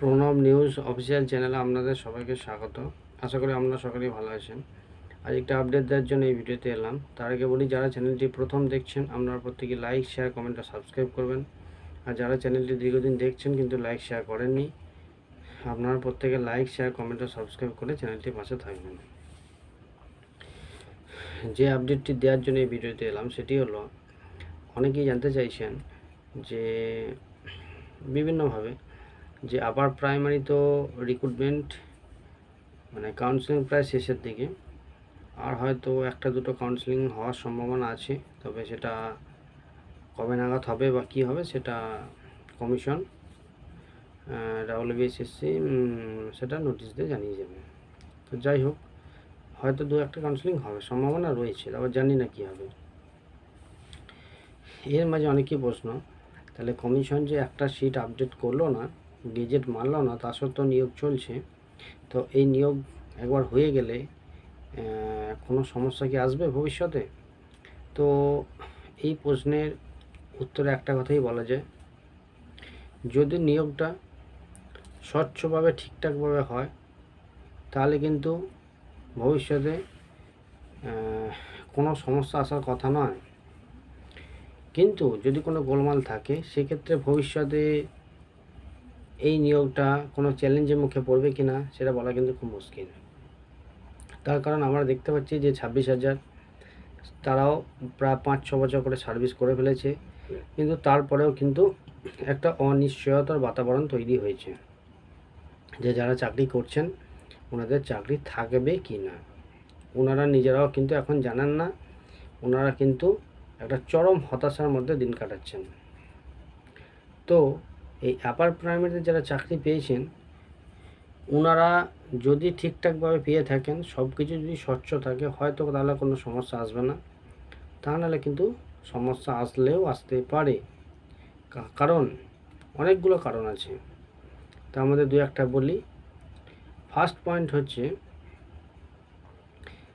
Pranab news official চ্যানেলে আপনাদের সবাইকে স্বাগত। আশা করি আপনারা সকলেই ভালো আছেন। আজ একটা আপডেট দেওয়ার জন্য এই ভিডিওতে এলাম। তার আগে বলি, যারা চ্যানেলটি প্রথম দেখছেন, আপনারা প্রত্যেকে লাইক শেয়ার কমেন্ট আর সাবস্ক্রাইব করবেন। আর যারা চ্যানেলটি দীর্ঘদিন দেখছেন, কিন্তু লাইক শেয়ার করেননি, আপনারা প্রত্যেকে লাইক শেয়ার কমেন্ট আর সাবস্ক্রাইব করে চ্যানেলটির পাশে থাকবেন। যে আপডেটটি দেওয়ার জন্য এই ভিডিওতে এলাম, সেটি হলো, অনেকেই জানতে চাইছেন যে, বিভিন্নভাবে যে আপার প্রাইমারি তো রিক্রুটমেন্ট মানে কাউন্সিলিং প্রায় শেষের দিকে। আর হয়তো একটা দুটো কাউন্সিলিং হওয়ার সম্ভাবনা আছে, তবে সেটা কবে নাগাদ হবে বা কী হবে সেটা কমিশন ডাব্লিউবিএসএসসি সেটা নোটিশ দিয়ে জানিয়ে যাবে। তো যাই হোক, হয়তো দু একটা কাউন্সিলিং হবে, সম্ভাবনা রয়েছে তারপর জানি না কী হবে। এর মাঝে অনেকই প্রশ্ন, তাহলে কমিশন যে একটা সিট আপডেট করল না গেজেট মারলো না তা সত্ত্বেও নিয়োগ চলছে। তো এই নিয়োগ একবার হয়ে গেলে কোনো সমস্যা কি আসবে ভবিষ্যতে? তো এই প্রশ্নের উত্তরে একটা কথাই বলা যায়, যদি নিয়োগটা স্বচ্ছভাবে, ঠিকঠাকভাবে হয়, তাহলে কিন্তু ভবিষ্যতে কোনো সমস্যা আসার কথা নয়। কিন্তু যদি কোনো গোলমাল থাকে, সেক্ষেত্রে ভবিষ্যতে এই নিয়োগটা কোনো চ্যালেঞ্জের মুখে পড়বে কি না সেটা বলা কিন্তু খুব মুশকিল। তার কারণ আমরা দেখতে পাচ্ছি যে ছাব্বিশ হাজার তারাও প্রায় পাঁচ ছ বছর করে সার্ভিস করে ফেলেছে। কিন্তু তারপরেও কিন্তু একটা অনিশ্চয়তার বাতাবরণ তৈরি হয়েছে যে যারা চাকরি করছেন, ওনাদের চাকরি থাকবে কি না ওনারা নিজেরাও কিন্তু এখন জানেন না, ওনারা কিন্তু একটা চরম হতাশার মধ্যে দিন কাটাচ্ছেন। তো এই আপার প্রাইমারিতে যারা চাকরি পেয়েছেন ওনারা যদি ঠিকঠাকভাবে পেয়ে থাকেন সব কিছু যদি স্বচ্ছ থাকে, হয়তো তাহলে কোনো সমস্যা আসবে না। তা নাহলে কিন্তু সমস্যা আসলেও আসতে পারে। কারণ, অনেকগুলো কারণ আছে। তা আমাদের দু একটা বলি। ফার্স্ট পয়েন্ট হচ্ছে,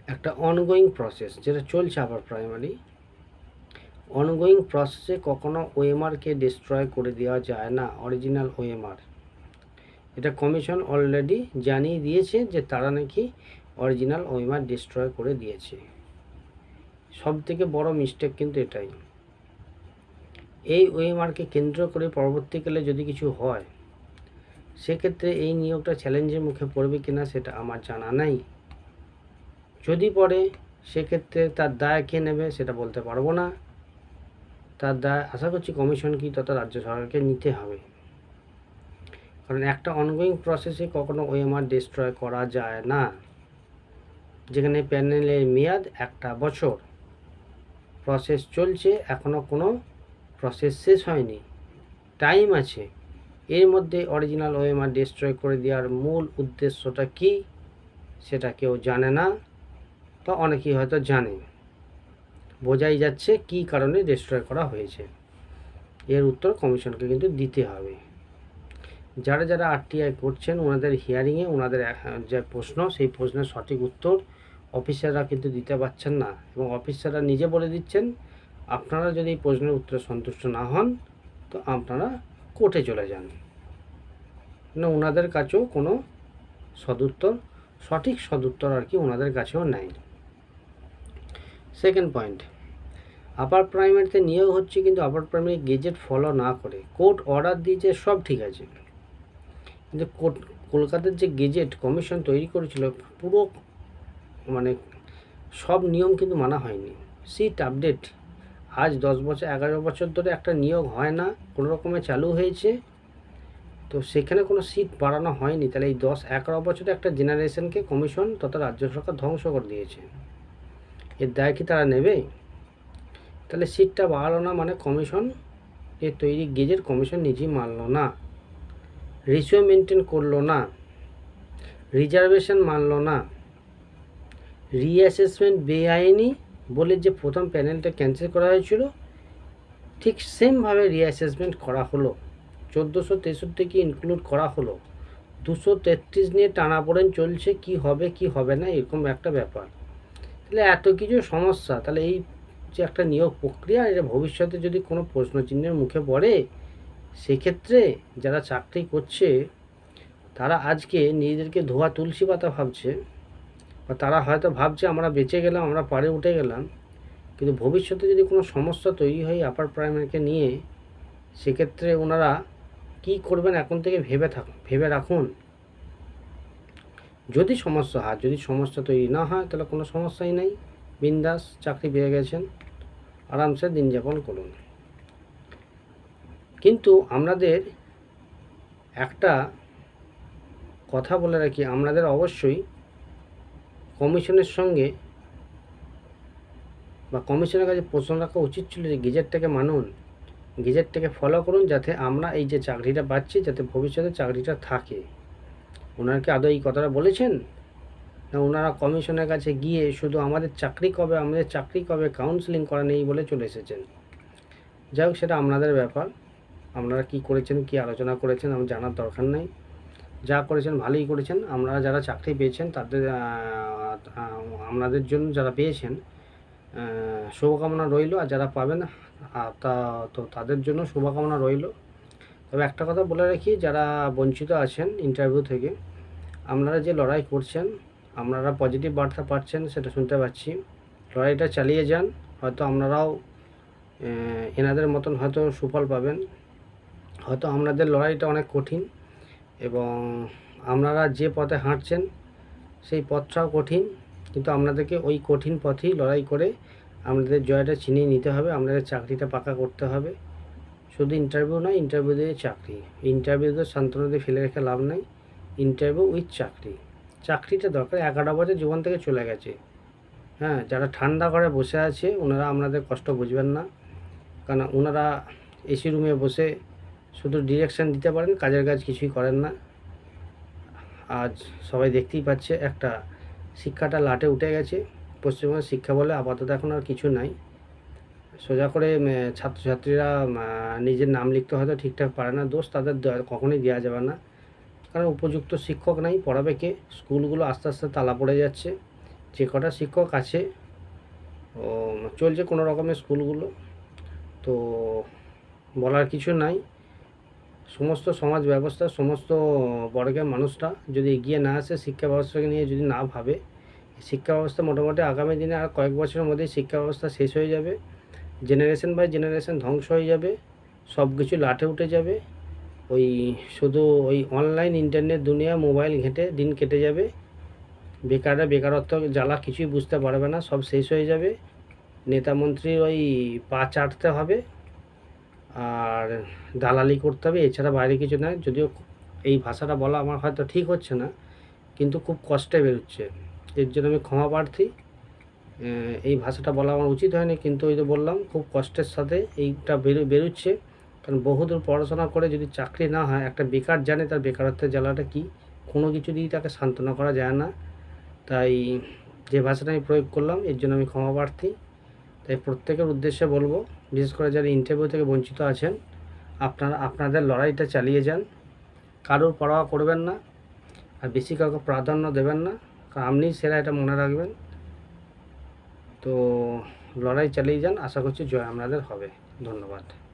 একটা অনগোয়িং প্রসেস যেটা চলছে আবার প্রাইমারি অনগোয়িং প্রসেসে কখনো ওএমআরকে ডিস্ট্রয় করে দেওয়া যায় না অরিজিনাল ওএমআর এটা কমিশন অলরেডি জানিয়ে দিয়েছে যে তারা নাকি অরিজিনাল ওএমআর ডিস্ট্রয় করে দিয়েছে। সব থেকে বড় মিস্টেক কিন্তু এটাই। এই ওএমআরকে কেন্দ্র করে পরবর্তীকালে যদি কিছু হয়, সেক্ষেত্রে এই নিয়োগটা চ্যালেঞ্জের মুখে পড়বে কিনা সেটা আমার জানা নাই। যদি পড়ে, সেক্ষেত্রে তার দায় কে নেবে সেটা বলতে পারব না। তার দায় আশা করছি কমিশন কি তথা রাজ্য সরকারকে নিতে হবে। কারণ একটা অনগোয়িং প্রসেসে কখনো ওএমআর ডিস্ট্রয় করা যায় না। যেখানে প্যানেলের মেয়াদ একটা বছর। প্রসেস চলছে এখনও কোনো প্রসেস শেষ হয়নি। টাইম আছে। এর মধ্যে অরিজিনাল ওএমআর ডিস্ট্রয় করে দেওয়ার মূল উদ্দেশ্যটা কি, সেটা কেউ জানে না। তো অনেকেই হয়তো জানে। বোঝাই যাচ্ছে কী কারণে ডিস্ট্রয় করা হয়েছে। এর উত্তর কমিশনকে কিন্তু দিতে হবে। যারা যারা আরটিআই করছেন, ওনাদের হিয়ারিংয়ে ওনাদের যে প্রশ্ন, সেই প্রশ্নের সঠিক উত্তর অফিসাররা কিন্তু দিতে পারছেন না এবং অফিসাররা নিজে বলে দিচ্ছেন, আপনারা যদি এই প্রশ্নের উত্তরে সন্তুষ্ট না হন, তো আপনারা কোর্টে চলে যান। না ওনাদের কাছেও কোনো সদুত্তর, সঠিক সদুত্তর আর কি ওনাদের কাছেও নাই। সেকেন্ড পয়েন্ট আপার প্রাইমারিতে নিয়োগ হচ্ছে কিন্তু আপার প্রাইমারি গেজেট ফলো না করে। কোর্ট অর্ডার দিয়েছে, সব ঠিক আছে। কিন্তু কোর্ট কলকাতার যে গেজেট কমিশন তৈরি করেছিল, পুরো মানে সব নিয়ম কিন্তু মানা হয়নি। সিট আপডেট আজ দশ বছর, এগারো বছর ধরে একটা নিয়োগ হয় না, কোনো রকমে চালু হয়েছে। তো সেখানে কোনো সিট বাড়ানো হয়নি। তাহলে এই দশ, এগারো বছরে একটা জেনারেশনকে কমিশন তথা রাজ্য সরকার ধ্বংস করে দিয়েছে। এর দায় কি তারা নেবে? তাহলে সিটটা বাড়ালো না মানে কমিশন এ তৈরি গেজের কমিশন নিজেই মানলো না। রেশিও মেনটেন করল না। রিজার্ভেশন মানলো না। রিঅ্যাসেসমেন্ট বেআইনি বলে যে প্রথম প্যানেলটা ক্যান্সেল করা হয়েছিল, ঠিক সেমভাবে রিঅ্যাসেসমেন্ট করা হলো। চোদ্দোশো তেষট্টিকে ইনক্লুড করা হলো? দুশো তেত্রিশ নিয়ে টানাপোড়েন চলছে, কি হবে কি হবে না, এরকম একটা ব্যাপার। তাহলে এত কিছু সমস্যা, তাহলে এই যে একটা নিয়োগ প্রক্রিয়া, এটা ভবিষ্যতে যদি কোনো প্রশ্নচিহ্নের মুখে পড়ে, সেক্ষেত্রে যারা চাকরি করছে, তারা আজকে নিজেদেরকে ধোয়া তুলসী পাতা ভাবছে। বা তারা হয়তো ভাবছে, আমরা বেঁচে গেলাম, আমরা পারে উঠে গেলাম। কিন্তু ভবিষ্যতে যদি কোনো সমস্যা তৈরি হয় আপার প্রাইমারিকে নিয়ে, সেক্ষেত্রে ওনারা কি করবেন এখন থেকে ভেবে থাকুন ভেবে রাখুন। যদি সমস্যা হয়, যদি সমস্যা তৈরি না হয়, তাহলে কোনো সমস্যাই নেই। বিন্দাস চাকরি পেয়ে গেছেন। আরামসে দিন যাপন করুন। কিন্তু আমাদের একটা কথা বলে রাখি, আমাদের অবশ্যই কমিশনের সঙ্গে বা কমিশনের কাছে প্রশ্ন রাখা উচিত ছিল যে গেজেটটাকে মানুন, গেজেটটাকে ফলো করুন যাতে আমরা এই যে চাকরিটা পাচ্ছি, যাতে ভবিষ্যতে চাকরিটা থাকে। ওনারা কি আদৌ এই কথাটা বলেছেন? ওনারা কমিশনের কাছে গিয়ে শুধু আমাদের চাকরি কবে, আমাদের চাকরি কবে কাউন্সিলিং করা নেই বলে চলে এসেছেন। যাই হোক, সেটা আপনাদের ব্যাপার। আপনারা কি করেছেন, কি আলোচনা করেছেন, আমার জানার দরকার নেই। যা করেছেন, ভালোই করেছেন। আপনারা যারা চাকরি পেয়েছেন, তাদের আপনাদের জন্য যারা পেয়েছেন শুভকামনা রইল। আর যারা পাবেন তা, তো তাদের জন্য শুভকামনা রইল। তবে একটা কথা বলে রাখি, যারা বঞ্চিত আছেন ইন্টারভিউ থেকে, আপনারা যে লড়াই করছেন আপনারা পজিটিভ বার্তা পাচ্ছেন, সেটা শুনতে পাচ্ছি। লড়াইটা চালিয়ে যান, হয়তো আপনারাও এনাদের মতন হয়তো সুফল পাবেন। হয়তো আপনাদের লড়াইটা অনেক কঠিন এবং আপনারা যে পথে হাঁটছেন, সেই পথটাও কঠিন। কিন্তু আপনাদেরকে ওই কঠিন পথেই লড়াই করে আপনাদের জয়টা ছিনিয়ে নিতে হবে আপনাদের চাকরিটা পাকা করতে হবে। শুধু ইন্টারভিউ নয় ইন্টারভিউ দিয়ে চাকরি। ইন্টারভিউতে সান্ত্বনা দিয়ে ফেলে রেখে লাভ নেই। ইন্টারভিউ উইথ চাকরি। চাকরিটা দরকার। এগারো বছর জীবন থেকে চলে গেছে। হ্যাঁ যারা ঠান্ডা ঘরে বসে আছে, ওনারা আপনাদের কষ্ট বুঝবেন না। কারণ ওনারা এসি রুমে বসে শুধু ডিরেকশান দিতে পারেন, কাজের কাজ কিছুই করেন না। আজ সবাই দেখতেই পাচ্ছে, একটা শিক্ষাটা লাটে উঠে গেছে। পশ্চিমবঙ্গের শিক্ষা বলে আপাতত এখন আর কিছু নাই। সোজা করে ছাত্রছাত্রীরা নিজের নাম লিখতে হয়তো ঠিকঠাক পারে না। দোষ তাদের কখনোই দেওয়া যাবে না। কারণ উপযুক্ত শিক্ষক নাই, পড়াবে কে? স্কুলগুলো আস্তে আস্তে তালা পড়ে যাচ্ছে। যে কটা শিক্ষক আছে চলছে কোনো রকমের স্কুলগুলো। তো বলার কিছু নাই। সমস্ত সমাজ ব্যবস্থা, সমস্ত বর্গের মানুষরা যদি এগিয়ে না আসে, শিক্ষা ব্যবস্থাকে নিয়ে যদি না ভাবে, শিক্ষা ব্যবস্থা মোটামুটি আগামী দিনে আর কয়েক বছরের মধ্যেই শিক্ষা ব্যবস্থা শেষ হয়ে যাবে। জেনারেশন বাই জেনারেশন ধ্বংস হয়ে যাবে। সব কিছু লাঠে উঠে যাবে। ওই শুধু ওই অনলাইন ইন্টারনেট দুনিয়া মোবাইল ঘেঁটে দিন কেটে যাবে। বেকাররা বেকারত্ব জ্বালা কিছুই বুঝতে পারবে না, সব শেষ হয়ে যাবে। নেতা মন্ত্রীর ওই পা চাটতে হবে, আর দালালি করতে হবে, এছাড়া বাইরে কিছু নয়। যদিও এই ভাষাটা বলা আমার হয়তো ঠিক হচ্ছে না, কিন্তু খুব কষ্টে বেরোচ্ছে। এর জন্য আমি ক্ষমা প্রার্থী। এই ভাষাটা বলা আমার উচিত হয়নি, কিন্তু ওই তো বললাম, খুব কষ্টের সাথে এইটা বেরো, বেরোচ্ছে। কারণ বহুদূর পড়াশোনা করে যদি চাকরি না হয়, একটা বেকার জানে তার বেকারত্বের জ্বালাটা কী? কোনো কিছু দিয়েই তাকে সান্ত্বনা করা যায় না। তাই যে ভাষাটা আমি প্রয়োগ করলাম, এর জন্য আমি ক্ষমা প্রার্থী। তাই প্রত্যেকের উদ্দেশ্যে বলব, বিশেষ করে যারা ইন্টারভিউ থেকে বঞ্চিত আছেন, আপনারা, আপনাদের লড়াইটা চালিয়ে যান। কারোর পরোয়া করবেন না, আর বেশি কাউকে প্রাধান্য দেবেন না। কারণ আপনিই সেরা, এটা মনে রাখবেন। তো লড়াই চালিয়ে যান, আশা করছি জয় আপনাদের হবে। ধন্যবাদ।